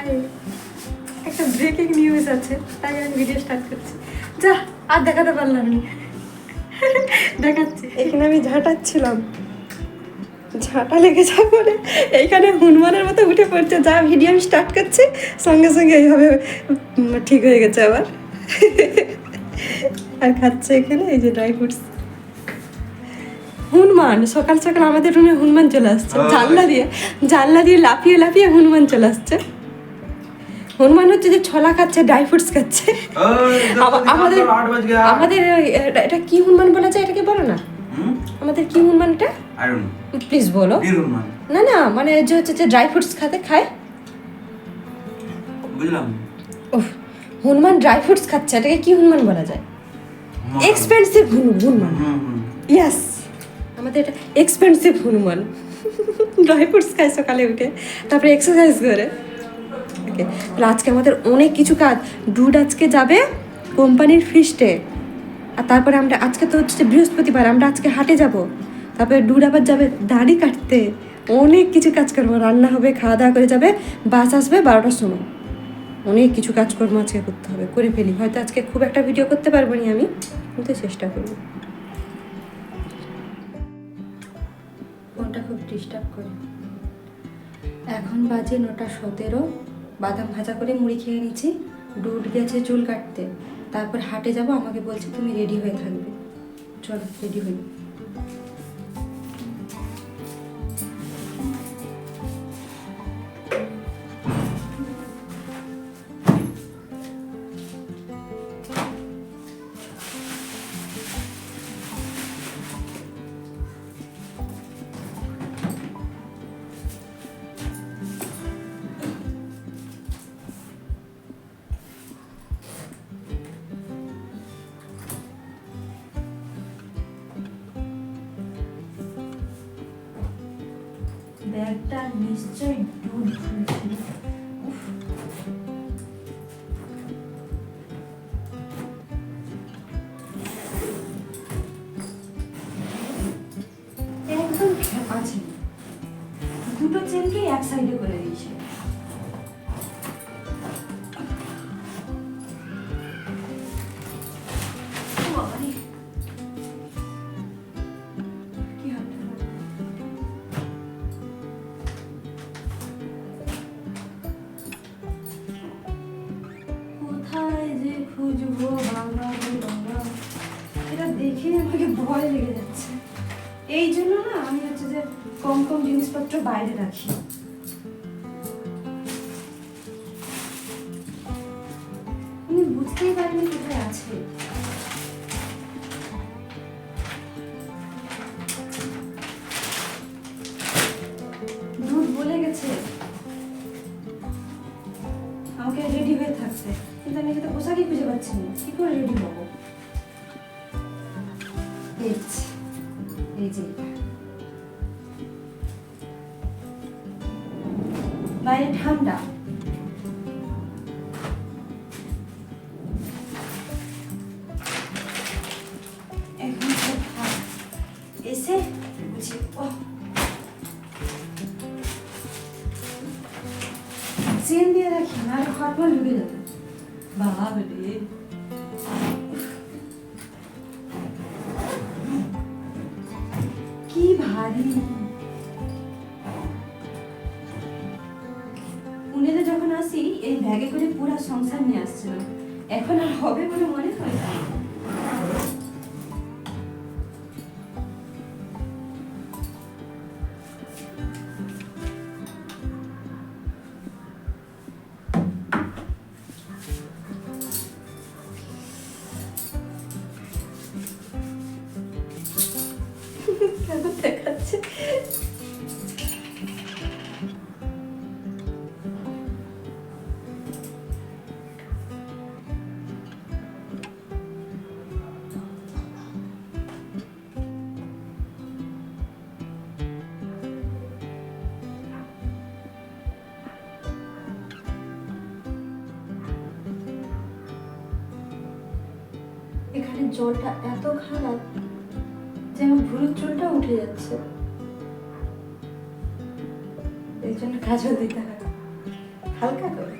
High একটা breaking news আছে তাই আমি ভিডিও স্টার্ট করছি। যা আর দেখাতে পারলাম না। দেখাচ্ছি। এখানে আমি ঝাঁটাচ্ছিলাম। ঝাঁটা লেগে যা করে এইখানে হনুমানের মতো উঠে পড়ছে। যা ভিডিও আমি স্টার্ট করছি সঙ্গে সঙ্গে এইভাবে ঠিক হয়ে গেছে আবার। আর খাচ্ছে এখানে এই যে ড্রাই ফ্রুটস হনুমান সকাল সকাল আমাদের রুমে হনুমান চলে আসছে। জানলা দিয়ে জানলা দিয়ে লাফিয়ে লাফিয়ে হনুমান চলে আসছে। হনুমান হচ্ছে যে ছলা খাচ্ছে ড্রাই ফ্রুটস খাচ্ছে। আমাদের আমাদের এটা কি হনুমান বলা যায়? এটাকে বলো না? আমাদের কি হনুমানটা? প্লিজ বলো। না না মানে যে হচ্ছে যে ড্রাই ফ্রুটস খাতে খায়। ওহ হনুমান ড্রাই ফ্রুটস খাচ্ছে এটাকে কি হনুমান বলা যায়? এক্সপেন্সিভ হনুমান। ইয়াস আমাদের এটা এক্সপেন্সিভ হনুমান। ড্রাই ফ্রুটস খায় সকালে উঠে তারপরে এক্সারসাইজ করে। ওকে তাহলে আজকে আমাদের অনেক কিছু কাজ। ডুড আজকে যাবে কোম্পানির ফিস্টে আর তারপরে আমরা, আজকে তো হচ্ছে বৃহস্পতিবার, আমরা আজকে হাটে যাব। তারপরে ডুড আবার যাবে দাড়ি কাটতে। অনেক কিছু কাজ করব। রান্না হবে, খাওয়া দাওয়া করে যাবে, বাস আসবে বারোটার সময়। অনেক কিছু কাজকর্ম আজকে করতে হবে, করে ফেলি। হয়তো আজকে খুব একটা ভিডিও করতে পারব না আমি, কিন্তু চেষ্টা করব। ফোনটা খুব ডিস্টার্ব করে। এখন বাজে নটা সতেরো। বাদাম ভাজা করে মুড়ি খেয়ে নিচ্ছি ডুট গেছে চুল কাটতে। তারপর হাটে যাব, আমাকে বলছে তুমি রেডি হয়ে থাকবে। চলো রেডি হই দুটো চেনকেই এক সাইডে করে দিয়েছে। পোশাকই খুঁজে পাচ্ছি না কি করে রেডি হব এই পুনেতে যখন আসি, এই ব্যাগে করে পুরা সংসার নিয়ে আসছিলাম এখন আর হবে বলে মনে হয় জলটা এত খারাপ যে আমার ভুরুর চুলটা উঠে যাচ্ছে। এই জন্য কাজও দিতে হয়। হালকা করে।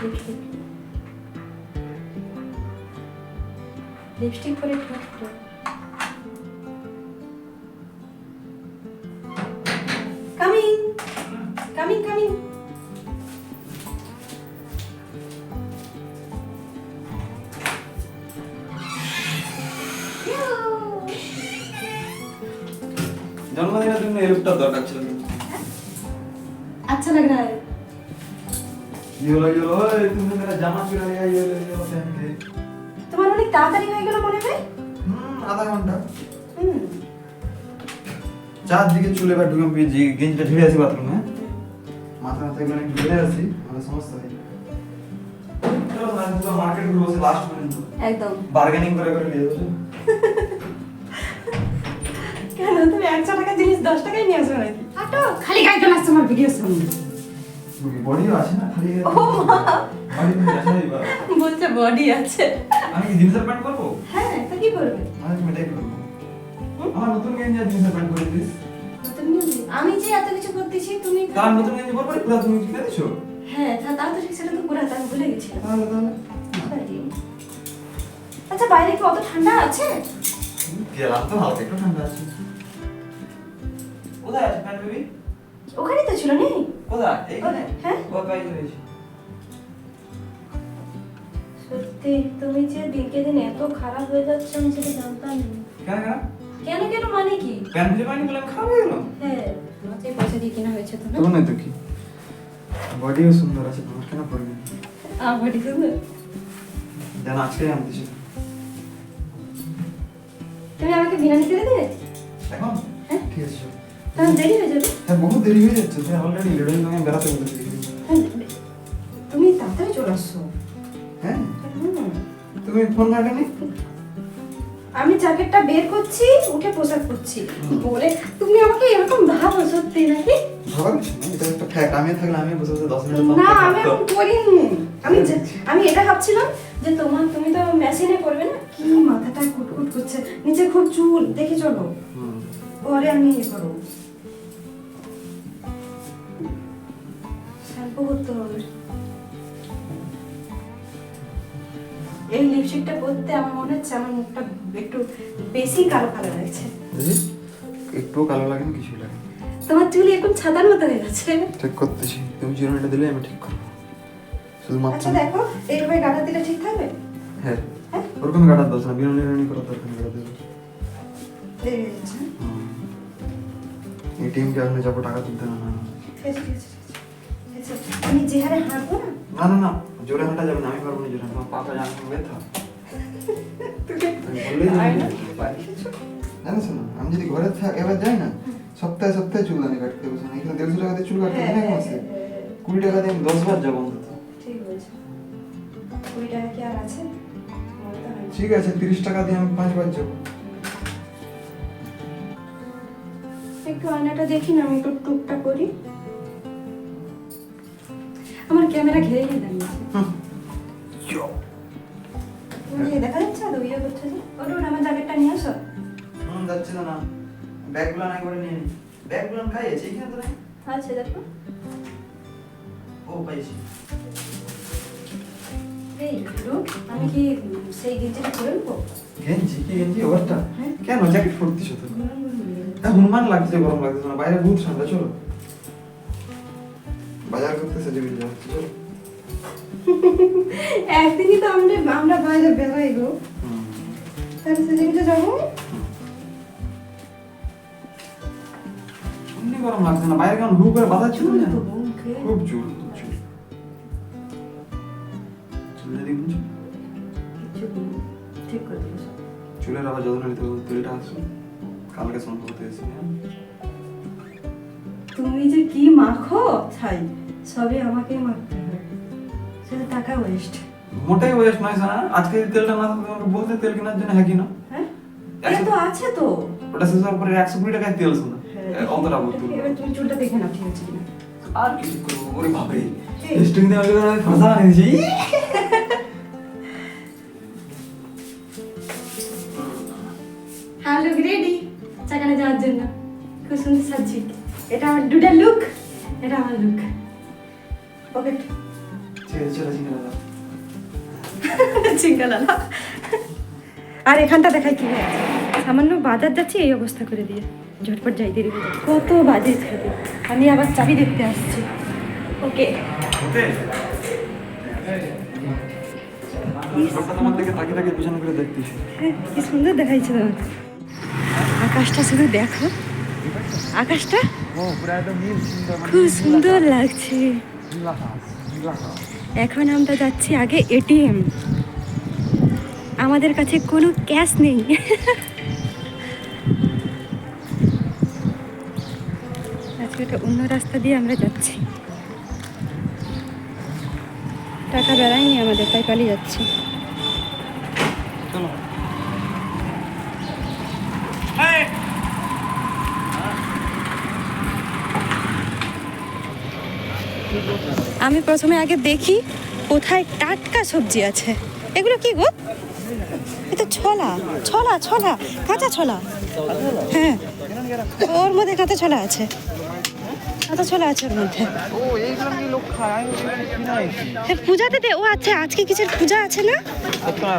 লিপস্টিক লিপস্টিক পরে ঠোঁট अच्छा लग रहा है ये बोला ये बोला ओए तुमने मेरा जामा चुरा लिया ये ले ये पहन के তোমার অনেক তাড়াতাড়ি হয়ে গেল মনে হয় হুম আধা ঘন্টা হুম চারদিকে চুলে বা ঢুকে পেয়ে যে গেঞ্জিটা ঢেলে আসি বাথরুমে মাথা মাথা এগুলো একটু ঢেলে আসি মানে সমস্যা হয় চলো না পুরো মার্কেট ঘুরে বসে লাস্ট পর্যন্ত একদম বার্গেনিং করে করে নিয়ে যাবো কেন তুমি একশো টাকা জিনিস দশ টাকায় নিয়ে আসবে নাকি হাঁটো খালি গাড়ি চলে আসছে আমার ভিডিও সামনে। বডিও আছে না খালি ও মা। তো বলছে বডি আছে। আমি কি জিন্সের প্যান্ট করব হ্যাঁ তা কি করবে আমি কি এটাই করব আমার নতুন গেঞ্জি আর জিন্সের প্যান্ট করে দিস আমি যে এত কিছু করতেছি তুমি তার নতুন গেঞ্জি পরবো পুরো তুমি কিনে দিছো হ্যাঁ তা তাও তো ঠিক সেটা তো পুরা আমি ভুলে গেছিলাম তাহলে তাহলে আচ্ছা বাইরে কি অত ঠান্ডা আছে? গেলাম তো হালকা একটু ঠান্ডা আছে। কোথায় আছে প্যান্ট বেবি? ওখানেই তো ছিল নেই? কোথায়? এইখানে? হ্যাঁ। ও রয়েছে সত্যি তুমি যে দিনকে দিন এত খারাপ হয়ে যাচ্ছে আমি সেটা জানতাম না। কেন কেন? কেন কেন মানে কি? প্যান্ট খুঁজে পাইনি বলে খারাপ হয়ে গেলাম হ্যাঁ তোমাকে পয়সা দিয়ে কেনা হয়েছে তো না তোমার নয় তো কি? বডিও সুন্দর আছে তোমার কেন পড়বে আমার সুন্দর? জান আজকে আনতেছি তুমি আমাকে বিরিয়ানি করে দেবে? এখন? হ্যাঁ। ঠিক আছে চলো। দেরি হয়ে যাবে। হ্যাঁ বহুত দেরি হয়ে যাচ্ছে তুই অলরেডি লেডাই বেড়াতে বলেছি হ্যাঁ, তুমি তাড়াতাড়ি চলে আসছো হ্যাঁ। তুমি ফোন ঘাটেনি? আমি জ্যাকেটটা বের করছি উঠে পোশাক করছি বলে তুমি আমাকে এরকম ভাবো সত্যি নাকি? ভাবার কিছু না এটা একটা ফ্যাক্ট আমি থাকলে আমি বসে বসে দশ মিনিট না আমি এরকম করিনি। আমি আমি এটা ভাবছিলাম যে তোমার তুমি তো মেশিনে করবে না? কি মাথাটা কুটকুট করছে? নিচে খুব চুল দেখে চলো। পরে আমি ইয়ে করব। শ্যাম্পু করতে হবে। এই লিপস্টিকটা পরতে আমার মনে হচ্ছে আমার মুখটা একটু বেশি কালো কালো লাগছে। একটু কালো লাগে না কিছু লাগে তোমার চুল এখন ছাতার মতো হয়ে গেছে। ঠিক করতেছি। তুমি চিরুনিটা দিলে আমি ঠিক করব। শুধুমাত্র আচ্ছা দেখো এইভাবে গাটা দিলে ঠিক থাকবে? হ্যাঁ। হ্যাঁ? ওরকম কাটার দোষ না বিরুনি বিরুনি করার দরকার। এই যে, এটিএম কে আসলে যাব টাকা তুলতে না। ঠিক আছে, আমি যে হারে হাঁটবো না? না না না জোরে হাঁটা যাবে না আমি পারব না জোরে। আমার পাটা জানো ব্যথা। জানিস না? আমি যদি ঘরে থাক এবার যাই না সপ্তাহে সপ্তাহে চুল দানি কাটতে বসে না এখানে দেড়শো টাকা দিয়ে চুল কাটতে হ্যাঁ, হ্যাঁ, মাসে হ্যাঁ, হ্যাঁ। কুড়ি টাকা দিয়ে আমি দশ বার যাব অন্তত। ঠিক বলছো। কুড়ি টাকা কি আর আছে। ঠিক আছে তিরিশ টাকা দিয়ে আমি পাঁচবার যাব। একটু আয়নাটা দেখি না আমি একটু টুকটা করি। আমার ক্যামেরা ঘিরে নিয়ে দাঁড়িয়েছে দেখা যাচ্ছে তো ইয়ে করছে যে? ওটা ওটা আমার জ্যাকেটটা নিয়ে আসো। হুম যাচ্ছে না। না ব্যাগগুলো নাই করে নিয়ে ব্যাগগুলো খাই এখানে তো আচ্ছা দেখো। ও পাইছি। এই লুক আমি কি সেই গেঞ্জিটা পরে নেব গেঞ্জি কি গেঞ্জি? ওরটা হ্যাঁ। কেন? জ্যাকেট পরতিস তো হনুমান লাগছে গরম লাগছে না? বাইরে বহুত ঠান্ডা চলো। বাজার করতে সেজে বেরিয়ে একদিনই তো আমরা আমরা বাইরে বেরোই গো। তাহলে সেদিনটা যাব? এমনি গরম লাগছে না। বাইরে কেমন হু করে বাধা ছিল না? খুব চুল সব। চুলের আবার যত্ন নিতে হবে তেলটা আসুন কালকে এসে তুমি যে কি মাখো? ছাই। সবই আমাকেই মারতে হয় সেটা টাকা ওয়েস্ট মোটাই ওয়েস্ট নয় শোনা আজকে তেলটা না তোমাকে বলতে তেল কেনার জন্য হ্যাঁ কিনা হ্যাঁ? এটা তো আছে তো। ওটা শেষ হওয়ার পরে একশো কুড়ি টাকায় তেল শোনা হ্যাঁ, অতটা বোতল এবার তুমি চুলটা দেখে নাও ঠিক আছে কিনা? আর কিছু করব ওরে বাপরে। স্ট্রিং দিয়ে আমাকে ফাঁসা বানিয়েছি। হ্যাঁ লুক রেডি চাকানে যাওয়ার জন্য। খুব সুন্দর সাজছি। এটা আমার ডুডা লুক এটা আমার লুক আর এখানটা দেখাই কি হয়েছে? সামান্য বাজার যাচ্ছি, এই অবস্থা করে দিয়ে। ঝটপট যাই, দেরি কত বাজে থাকে আমি আবার চাবি দেখতে আসছি। ওকে। কি সুন্দর। তোমার আকাশটা শুধু দেখো। আকাশটা? খুব সুন্দর লাগছে। এখন আমরা যাচ্ছি আগে এটিএম আমাদের কাছে কোনো ক্যাশ নেই। আজকে একটা অন্য রাস্তা দিয়ে আমরা যাচ্ছি। টাকা বেড়ায়নি আমাদের তাই পালিয়ে যাচ্ছি। আমি প্রথমে আগে দেখি কোথায় টাটকা সবজি আছে। এগুলো কি গো? এটা ছলা ছলা ছলা কাঁচা ছলা। হ্যাঁ ওর মধ্যে কাঁচা ছলা আছে। কাঁচা ছলা আছে ওর মধ্যে। হ্যাঁ পূজাতে দে ও আচ্ছা আজকে কিসের পূজা আছে না? না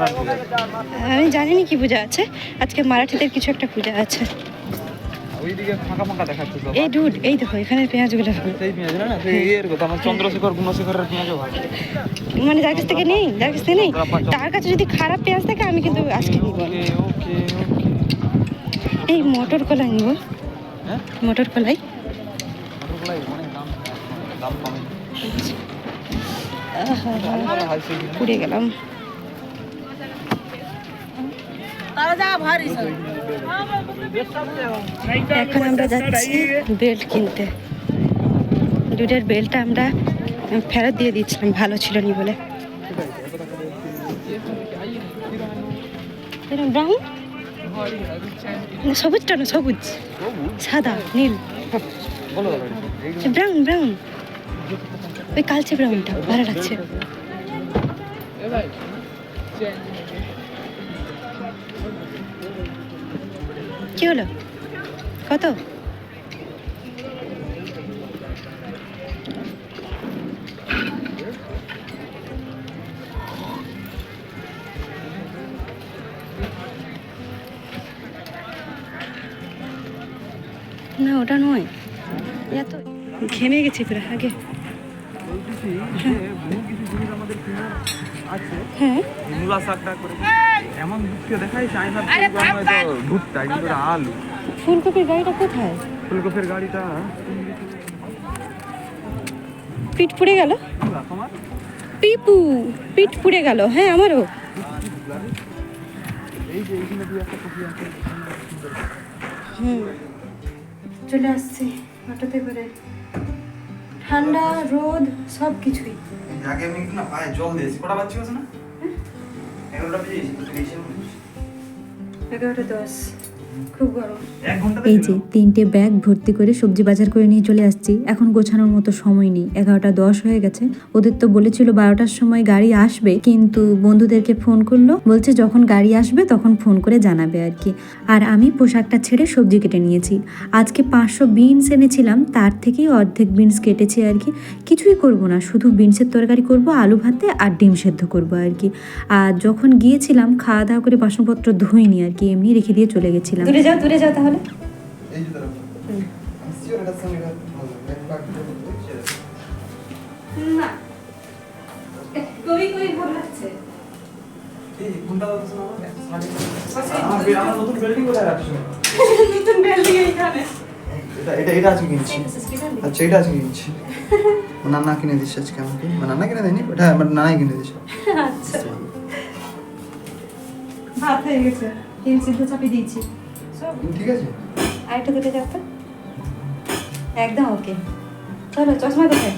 আমি জানিনি কি পূজা আছে আজকে মারাঠিদের কিছু একটা পূজা আছে। ওইদিকে ফাঁকা ফাঁকা দেখাচ্ছে সব। এই ডুড এই দেখো এখানে পেঁয়াজগুলো সেই পেঁয়াজ না সেই ইয়ের কথা আমার চন্দ্রশেখর গুণশেখরের পেঁয়াজও ভালো। মানে যার কাছ থেকে নেই যার কাছ থেকে নেই তার কাছে যদি খারাপ পেঁয়াজ থাকে আমি কিন্তু আজকে নিব এই মটর কলাই নিব। হ্যাঁ? মটর কলাই। অনেক দাম দাম কমে। কিনা। পুড়ে গেলাম। এখন আমরা যাচ্ছি বেল্ট কিনতে। দুধের বেল্টটা আমরা ফেরত দিয়ে দিচ্ছিলাম ভালো ছিল নি বলে ব্রাউন সবুজটা না, সবুজ? সাদা, নীল? Brown brown. ওই কালচে ব্রাউনটা, ভালো লাগছে। কি হলো? কত? না ওটা নয়। এত ঘেমে গেছি পুরো আগে। বলতেছি যে বহু কিছু জিনিস আমাদের কেনার আছে। হ্যাঁ। মূলা শাকটা করে। এমন দুধকে দেখাই কিন্তু আলু। ফুলকপির গাড়িটা কোথায়? ফুলকপির গাড়িটা পিঠ পুড়ে গেল? পিপু পিঠ পুড়ে গেল। হ্যাঁ আমারও। হুম চলে আসছি। অটোতে করে। ঠান্ডা রোদ সব কিছুই আগে আমি না পায়ে জল দিয়েছি কটা বাচ্চা আছে না? এগারোটা বেজে এগারোটা দশ। এই যে তিনটে ব্যাগ ভর্তি করে সবজি বাজার করে নিয়ে চলে আসছি। এখন গোছানোর মতো সময় নেই। এগারোটা দশ হয়ে গেছে। ওদের তো বলেছিল বারোটার সময় গাড়ি আসবে কিন্তু বন্ধুদেরকে ফোন করল। বলছে যখন গাড়ি আসবে তখন ফোন করে জানাবে আর কি। আর আমি পোশাকটা ছেড়ে সবজি কেটে নিয়েছি। আজকে পাঁচশো বিনস এনেছিলাম তার থেকেই অর্ধেক বিনস কেটেছি আর কি। কিছুই করব না শুধু বিনসের তরকারি করব আলু ভাতে আর ডিম সেদ্ধ করব আর কি। আর যখন গিয়েছিলাম খাওয়া দাওয়া করে বাসনপত্র ধুইনি আর কি এমনি রেখে দিয়ে চলে গেছিলাম। যাও দূরে যাও তাহলে। না। কবি কবি ভালো লাগছে আচ্ছা এটা আজকে কিনছি। আমার নানা কিনে দিচ্ছে আজকে আমাকে। নানা কিনে দেয়নি এটা আমার নানাই কিনে দিচ্ছে আচ্ছা। ভাত হয়ে গেছে। ডিম সিদ্ধ চাপিয়ে দিয়েছি। ঠিক আছে। আরেকটা তো। একদম ওকে। চলো চশমা কোথায়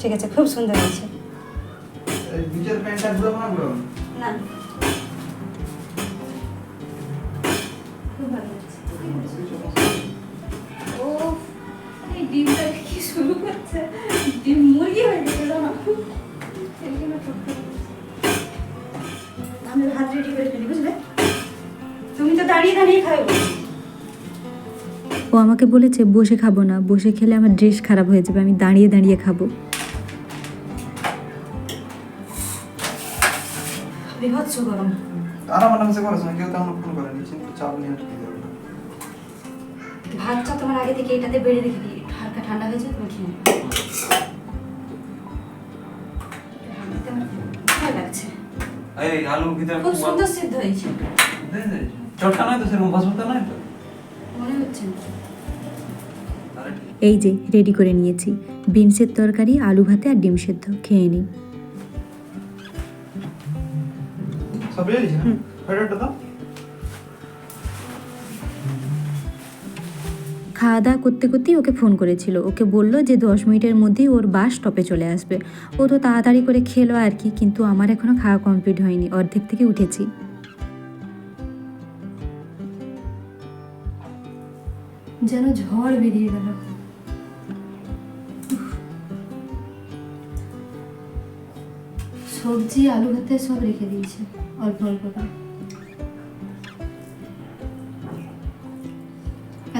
ঠিক আছে খুব সুন্দর ঘুরে না। ও আমাকে বলেছে বসে খাব না বসে খেলে আমার ড্রেস খারাপ হয়ে যাবে আমি দাঁড়িয়ে দাঁড়িয়ে খাব। বিভৎস গরম। আর আমার নামে করেছে কেউ তো ফোন করেনি কিন্তু চাপ নিয়ে আর কি ভাতটা তোমার আগে থেকে এটাতে বেড়ে রেখে দিই হালকা ঠান্ডা হয়েছে তুমি খেয়ে নেবে হাঁটতে আমার ভালো লাগছে। এই আলু ভিতরে খুব সুন্দর সিদ্ধ হয়েছে। চটকা নয় তো সেরকম নয় তো? মনে হচ্ছে। এই যে রেডি করে নিয়েছি। বিনসের তরকারি আলু ভাতে আর ডিম সেদ্ধ। খেয়ে নিই খাওয়া দাওয়া করতে করতেই ওকে ফোন করেছিল। ওকে বলল যে দশ মিনিটের মধ্যেই ওর বাস স্টপে চলে আসবে। ও তো তাড়াতাড়ি করে খেলো আর কি কিন্তু আমার এখনও খাওয়া কমপ্লিট হয়নি। অর্ধেক থেকে উঠেছি। যেন ঝড় বেরিয়ে গেল। সবজি, আলু ভাতে সব রেখে দিয়েছে, অল্প অল্প করে।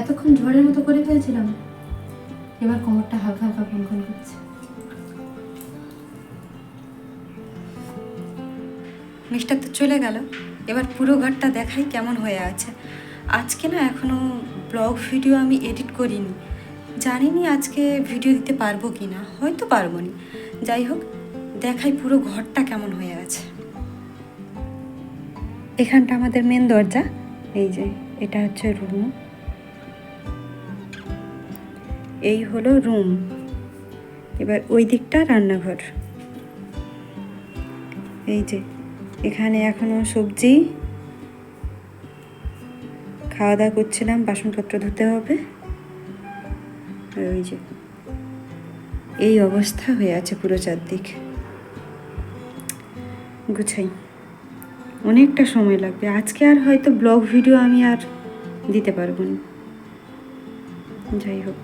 এতক্ষণ ঝড়ের মতো করে ফেলছিলাম, এবার কোমরটা হালকা হালকা কনকন করছে মিস্টার তো চলে গেল, এবার পুরো ঘরটা দেখাই কেমন হয়ে আছে। আজকে না এখনও ব্লগ, ভিডিও আমি এডিট করিনি। জানিনি আজকে ভিডিও দিতে পারব কি না হয়তো পারব নি যাই হোক, দেখাই পুরো ঘরটা কেমন হয়ে আছে। এখানটা আমাদের মেন দরজা, এই যে এটা হচ্ছে রুম এই হলো রুম এবার ওই দিকটা রান্নাঘর। এই যে, এখানে এখনও সবজি খাওয়া দাওয়া করছিলাম, বাসনপত্র ধুতে হবে। ওই যে, এই অবস্থা হয়ে আছে পুরো চারদিক। গুছাই। অনেকটা সময় লাগবে। আজকে আর হয়তো ব্লগ ভিডিও আমি আর দিতে পারব না। যাই হোক।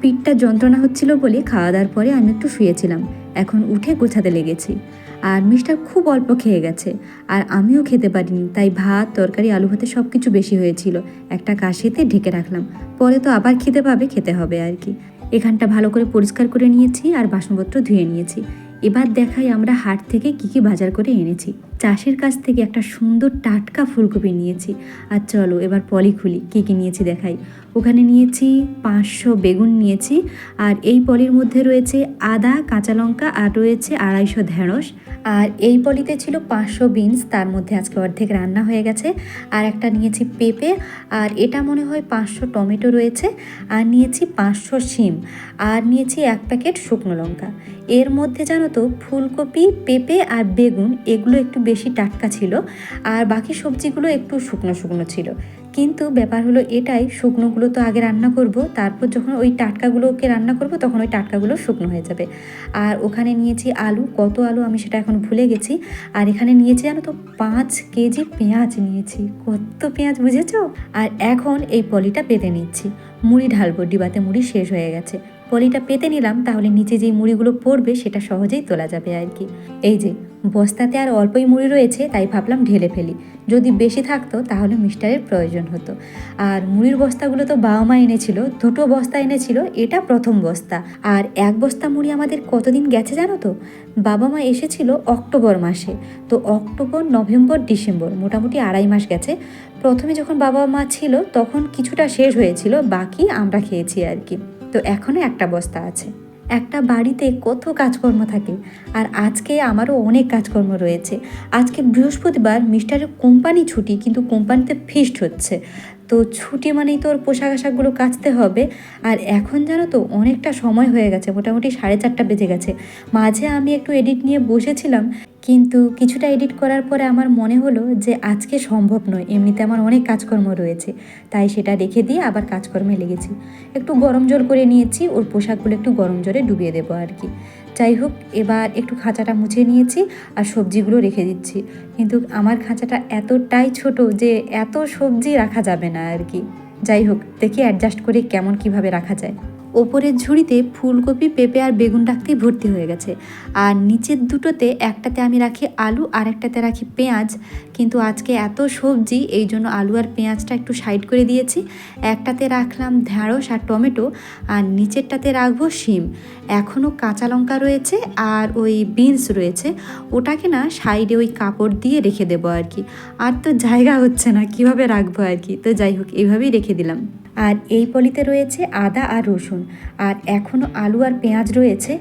পিঠটা যন্ত্রণা হচ্ছিল বলে খাওয়া দাওয়ার পরে আমি একটু শুয়েছিলাম। এখন উঠে গোছাতে লেগেছি। আর মিষ্টার খুব অল্প খেয়ে গেছে। আর আমিও খেতে পারিনি, তাই ভাত, তরকারি, আলু ভাতে সব কিছু বেশি হয়েছিল। একটা কাশিতে ঢেকে রাখলাম। পরে তো আবার খেতে পাবে, খেতে হবে আর কি। এখানটা ভালো করে পরিষ্কার করে নিয়েছি আর বাসনপত্র ধুয়ে নিয়েছি। এবার দেখাই আমরা হাট থেকে কি কি বাজার করে এনেছি। চাষের কাছ থেকে একটা সুন্দর টাটকা ফুলকপি নিয়েছি। আর চলো এবার পলি খুলি, কী কী নিয়েছি দেখাই। ওখানে নিয়েছি পাঁচশো বেগুন নিয়েছি, আর এই পলির মধ্যে রয়েছে আদা, কাঁচা লঙ্কা, আর রয়েছে আড়াইশো ঢেঁড়স। আর এই পলিতে ছিল পাঁচশো বিনস, তার মধ্যে আজকে অর্ধেক রান্না হয়ে গেছে। আর একটা নিয়েছি পেঁপে, আর এটা মনে হয় পাঁচশো টমেটো রয়েছে। আর নিয়েছি পাঁচশো শিম, আর নিয়েছি এক প্যাকেট শুকনো লঙ্কা। এর মধ্যে জানো তো ফুলকপি, পেঁপে আর বেগুন এগুলো একটু বেশি টাটকা ছিল আর বাকি সবজিগুলো একটু শুকনো শুকনো ছিল। কিন্তু ব্যাপার হলো এটাই, শুকনোগুলো তো আগে রান্না করব, তারপর যখন ওই টাটকাগুলোকে রান্না করব তখন ওই টাটকাগুলো শুকনো হয়ে যাবে। আর ওখানে নিয়েছি আলু, কত আলু আমি সেটা এখন ভুলে গেছি। আর এখানে নিয়েছি জানো তো পাঁচ কেজি পেঁয়াজ নিয়েছি, কত পেঁয়াজ বুঝেছ? আর এখন এই পলিটা পেতে নিচ্ছি। মুড়ি ঢালবো, ডিবাতে মুড়ি শেষ হয়ে গেছে। পলিটা পেতে নিলাম, তাহলে নিচে যেই মুড়িগুলো পড়বে সেটা সহজেই তোলা যাবে আর কি। এই যে, বস্তাতে আর অল্পই মুড়ি রয়েছে, তাই ভাবলাম ঢেলে ফেলি। যদি বেশি থাকতো, তাহলে মিস্টারের প্রয়োজন হতো। আর মুড়ির বস্তাগুলো তো বাবা মা এনেছিল, দুটো বস্তা এনেছিল, এটা প্রথম বস্তা। আর এক বস্তা মুড়ি আমাদের কতদিন গেছে জানো তো? বাবা মা এসেছিল অক্টোবর মাসে। তো অক্টোবর, নভেম্বর, ডিসেম্বর, মোটামুটি আড়াই মাস গেছে। প্রথমে যখন বাবা মা ছিল, তখন কিছুটা শেষ হয়েছিল, বাকি আমরা খেয়েছি আর কি। তো এখনও একটা বস্তা আছে। একটা বাড়িতে কত কাজকর্ম থাকে, আর আজকে আমারও অনেক কাজকর্ম রয়েছে। আজকে বৃহস্পতিবার মিস্টারের কোম্পানি ছুটি, কিন্তু কোম্পানিতে ফিস্ট হচ্ছে। তো ছুটি মানেই তো ওর পোশাক আশাকগুলো কাচতে হবে, আর এখন জানো তো অনেকটা সময় হয়ে গেছে, মোটামুটি সাড়ে চারটা বেজে গেছে। মাঝে আমি একটু এডিট নিয়ে বসেছিলাম কিন্তু কিছুটা এডিট করার পরে আমার মনে হলো যে আজকে সম্ভব নয়। এমনিতে আমার অনেক কাজকর্ম রয়েছে, তাই সেটা রেখে দিয়ে আবার কাজকর্মে লেগেছি। একটু গরম জল করে নিয়েছি, ওর পোশাকগুলো একটু গরম জলে ডুবিয়ে দেবো আর কি। যাই হোক, এবার একটু খাঁচাটা মুছে নিয়েছি আর সবজিগুলো রেখে দিচ্ছি। কিন্তু আমার খাঁচাটা এতটাই ছোট যে এত সবজি রাখা যাবে না আর কি। যাই হোক, দেখি অ্যাডজাস্ট করে কেমন কীভাবে রাখা যায়। ওপরের ঝুড়িতে ফুলকপি, পেঁপে আর বেগুন রাখতেই ভর্তি হয়ে গেছে। আর নিচের দুটোতে একটাতে আমি রাখি আলু, আর একটাতে রাখি পেঁয়াজ। কিন্তু আজকে এত সবজি, এই জন্য আলু আর পেঁয়াজটা একটু সাইড করে দিয়েছি। একটাতে রাখলাম ঢ্যাঁড়স আর টমেটো, আর নিচেরটাতে রাখব শিম। এখনও কাঁচা লঙ্কা রয়েছে আর ওই বিনস রয়েছে। ওটাকে না সাইডে ওই কাপড় দিয়ে রেখে দেবো আর কি। আর তো জায়গা হচ্ছে না, কীভাবে রাখব আর কি? তো যাই হোক এইভাবেই রেখে দিলাম। আর এই পলিতে রয়েছে আদা আর রসুন। আর এখনও আলু আর পেঁয়াজ রয়েছে।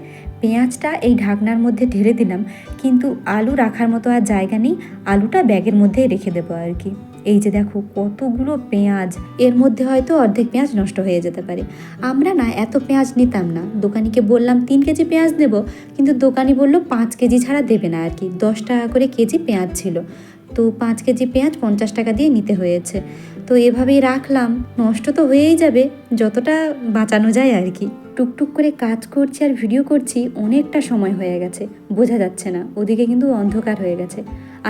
পেঁয়াজটা এই ঢাকনার মধ্যে ঢেলে দিলাম, কিন্তু আলু রাখার মতো আর জায়গা নেই। আলুটা ব্যাগের মধ্যে রেখে দেবো আর কি। এই যে দেখো, কতগুলো পেঁয়াজ। এর মধ্যে হয়তো অর্ধেক পেঁয়াজ নষ্ট হয়ে যেতে পারে। আমরা না এত পেঁয়াজ নিতাম না। দোকানিকে বললাম, তিন কেজি পেঁয়াজ দেব কিন্তু দোকানি বলল, পাঁচ কেজি ছাড়া দেবে না আর কি। দশ টাকা করে কেজি পেঁয়াজ ছিল। তো পাঁচ কেজি পেঁয়াজ পঞ্চাশ টাকা দিয়ে নিতে হয়েছে। তো এভাবেই রাখলাম, নষ্ট তো হয়েই যাবে, যতটা বাঁচানো যায় আর কি। টুকটুক করে কাজ করছি আর ভিডিও করছি, অনেকটা সময় হয়ে গেছে, বোঝা যাচ্ছে না, ওদিকে কিন্তু অন্ধকার হয়ে গেছে।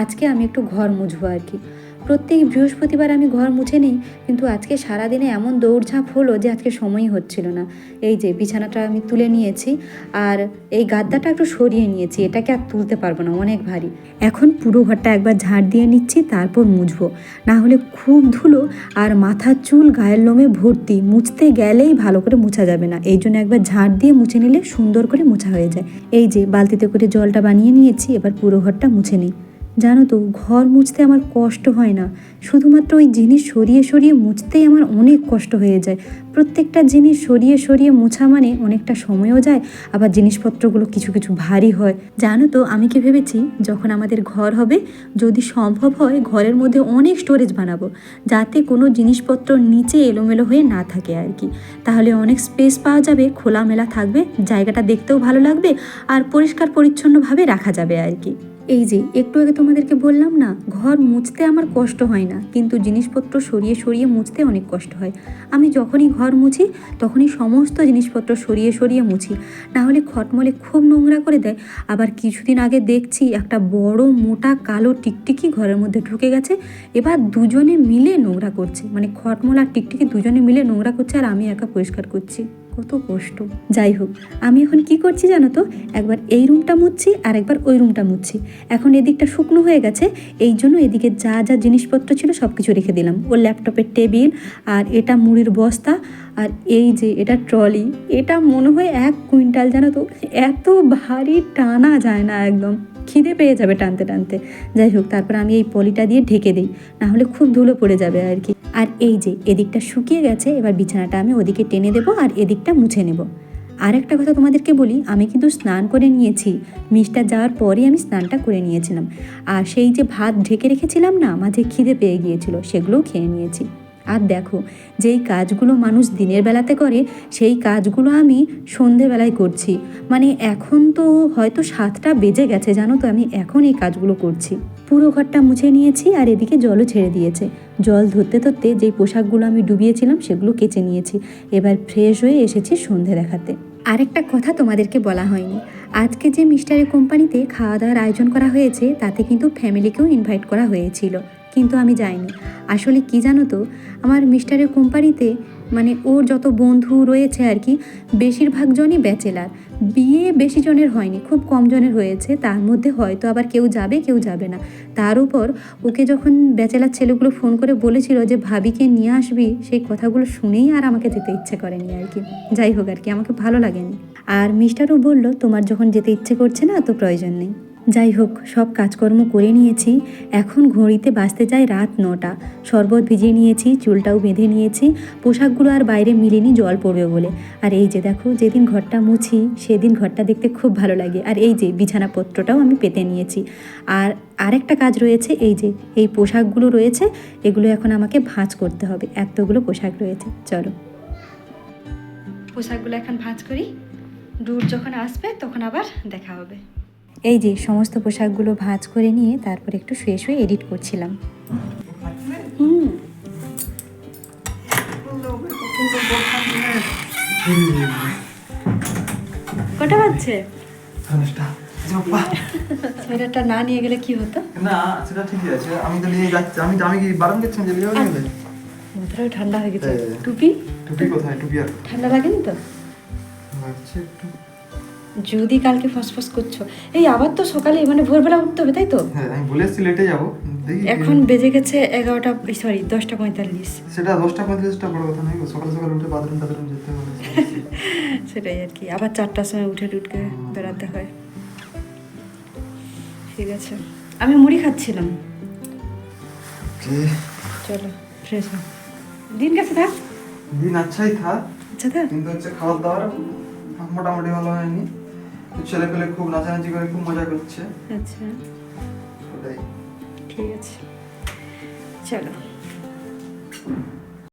আজকে আমি একটু ঘর মুছবো আর কি। প্রত্যেক বৃহস্পতিবার আমি ঘর মুছে নিই, কিন্তু আজকে সারাদিনে এমন দৌড়ঝাঁপ হলো যে আজকে সময়ই হচ্ছিল না। এই যে বিছানাটা আমি তুলে নিয়েছি আর এই গাদ্দাটা একটু সরিয়ে নিয়েছি, এটাকে আর তুলতে পারব না, অনেক ভারী। এখন পুরো ঘরটা একবার ঝাড় দিয়ে নিচ্ছি, তারপর মুছবো। না হলে খুব ধুলো আর মাথার চুল গায়ের লোমে ভর্তি, মুছতে গেলেই ভালো করে মুছা যাবে না। এই জন্য একবার ঝাড় দিয়ে মুছে নিলে সুন্দর করে মোছা হয়ে যায়। এই যে বালতিতে করে জলটা বানিয়ে নিয়েছি, এবার পুরো ঘরটা মুছে নিই। জানো তো, ঘর মুছতে আমার কষ্ট হয় না। শুধুমাত্র ওই জিনিস সরিয়ে সরিয়ে মুছতেই আমার অনেক কষ্ট হয়ে যায়। প্রত্যেকটা জিনিস সরিয়ে সরিয়ে মোছা মানে অনেকটা সময়ও যায়, আবার জিনিসপত্রগুলো কিছু কিছু ভারী হয়। জানো তো, আমি কি ভেবেছি, যখন আমাদের ঘর হবে, যদি সম্ভব হয়, ঘরের মধ্যে অনেক স্টোরেজ বানাবো, যাতে কোনো জিনিসপত্র নিচে এলোমেলো হয়ে না থাকে আর কি। তাহলে অনেক স্পেস পাওয়া যাবে, খোলামেলা থাকবে, জায়গাটা দেখতেও ভালো লাগবে, আর পরিষ্কার পরিচ্ছন্নভাবে রাখা যাবে আর কি। এই যে, একটু আগে তোমাদেরকে বললাম না, ঘর মুছতে আমার কষ্ট হয় না, কিন্তু জিনিসপত্র সরিয়ে সরিয়ে মুছতে অনেক কষ্ট হয়। আমি যখনই ঘর মুছি, তখনই সমস্ত জিনিসপত্র সরিয়ে সরিয়ে মুছি। না হলে খটমলে খুব নোংরা করে দেয়। আবার কিছুদিন আগে দেখছি একটা বড়, মোটা, কালো টিকটিকি ঘরের মধ্যে ঢুকে গেছে। এবার দুজনে মিলে নোংরা করছে। মানে খটমল আর টিকটিকি দুজনে মিলে নোংরা করছে আর আমি একা পরিষ্কার করছি। কত কষ্ট। যাই হোক, আমি এখন কি করছি জানো তো? একবার এই রুমটা মুছছি আর একবার ওই রুমটা মুছছি। এখন এদিকটা শুকনো হয়ে গেছে, এই জন্য এদিকে যা যা জিনিসপত্র ছিল সব কিছু রেখে দিলাম। ওর ল্যাপটপের টেবিল, আর এটা মুড়ির বস্তা, আর এই যে এটা ট্রলি, এটা মনে হয় এক কুইন্টাল জানো তো? এত ভারী টানা যায় না একদম। খিদে পেয়ে যাবে টানতে টানতে। যাই হোক, তারপর আমি এই পলিটা দিয়ে ঢেকে দিই, না হলে খুব ধুলো পড়ে যাবে আর কি। আর এই যে, এদিকটা শুকিয়ে গেছে, এবার বিছানাটা আমি ওদিকে টেনে দেবো আর এদিকটা মুছে নেব। আর একটা কথা তোমাদেরকে বলি, আমি কিন্তু স্নান করে নিয়েছি। মিষ্টার যাওয়ার পরেই আমি স্নানটা করে নিয়েছিলাম। আর সেই যে ভাত ঢেকে রেখেছিলাম না মাঝে খিদে পেয়ে গিয়েছিল, সেগুলোও খেয়ে নিয়েছি। আর দেখো, যেই কাজগুলো মানুষ দিনের বেলাতে করে, সেই কাজগুলো আমি সন্ধেবেলায় করছি। মানে এখন তো হয়তো সাতটা বেজে গেছে, জানো তো আমি এখন এই কাজগুলো করছি। পুরো ঘরটা মুছে নিয়েছি আর এদিকে জলও ছেড়ে দিয়েছে। জল ধরতে ধরতে যেই পোশাকগুলো আমি ডুবিয়েছিলাম, সেগুলো কেচে নিয়েছি। এবার ফ্রেশ হয়ে এসেছি সন্ধে দেখাতে। আরেকটা কথা তোমাদেরকে বলা হয়নি। আজকে যে মিস্টারের কোম্পানিতে খাওয়া দাওয়ার আয়োজন করা হয়েছে, তাতে কিন্তু ফ্যামিলিকেও ইনভাইট করা হয়েছিল। কিন্তু আমি যাইনি। আসলে কি জানো তো, আমার মিস্টারের কোম্পানিতে মানে ওর যত বন্ধু রয়েছে আর কি, বেশিরভাগ জনই ব্যাচেলার। বিয়ে বেশি জনের হয়নি, খুব কম জনের হয়েছে। তার মধ্যে হয়তো আবার কেউ যাবে কেউ যাবে না। তার উপর ওকে যখন ব্যাচেলার ছেলেগুলো ফোন করে বলেছিল যে, ভাবিকে নিয়ে আসবি সেই কথাগুলো শুনেই আর আমাকে যেতে ইচ্ছে করেনি আর কি। যাই হোক আর কি, আমাকে ভালো লাগেনি। আর মিস্টারও বলল, তোমার যখন যেতে ইচ্ছে করছে না, তো প্রয়োজন নেই। যাই হোক, সব কাজকর্ম করে নিয়েছি। এখন ঘড়িতে বাঁচতে যায় রাত নটা। শরবত ভিজিয়ে নিয়েছি, চুলটাও বেঁধে নিয়েছি। পোশাকগুলো আর বাইরে মিলেনি জল পড়বে বলে। আর এই যে দেখো, যেদিন ঘরটা মুছি, সেদিন ঘরটা দেখতে খুব ভালো লাগে। আর এই যে বিছানাপত্রটাও আমি পেতে নিয়েছি। আর আরেকটা কাজ রয়েছে, এই যে, এই পোশাকগুলো রয়েছে, এগুলো এখন আমাকে ভাঁজ করতে হবে। এতগুলো পোশাক রয়েছে। চলো। পোশাকগুলো এখন ভাঁজ করি। দূর যখন আসবে, তখন আবার দেখা হবে। এই যে সমস্ত পোশাকগুলো ভাঁজ করে নিয়ে তারপর একটু শুয়ে শুয়ে এডিট করছিলাম। কটা বাজছে? সোয়েটারটা না নিয়ে গেলে কি হতো? না সেটা ঠিকই আছে। আমি তো নিয়ে যাচ্ছি। আমি আমি কি বারণ করছি যে লিও গেলে মাথাটাও ঠান্ডা হয়ে গেছে। টুপি? টুপি কোথায়? টুপি আর ঠান্ডা লাগেনি তো? লাগছে একটু। যদি কালকে ফসফস করছ। এই আবার তো সকালে মানে ভোরবেলা উঠতে হবে তাই তো? হ্যাঁ আমি বলে এসেছি লেটে যাব। এখন বেজে গেছে এগারোটা সরি দশটা পঁয়তাল্লিশ। সেটা দশটা পঁয়ত্রিশটা বড় কথা নয় সকাল সকাল উঠে বাথরুম টাথরুম যেতে হবে। সেটাই আর কি আবার চারটার সময় উঠে টুটকে বেড়াতে হয়। ঠিক আছে। আমি মুড়ি খাচ্ছিলাম। চলো ফ্রেশ দিন গেছে থাক। দিন আচ্ছাই থাক। আচ্ছা থাক। কিন্তু হচ্ছে খাওয়ার দাওয়ার মোটামুটি ভালো হয়নি। ছেলে পেলে খুব নাচানাচি করে খুব মজা করছে। আচ্ছা। ওটাই। ঠিক আছে। চলো।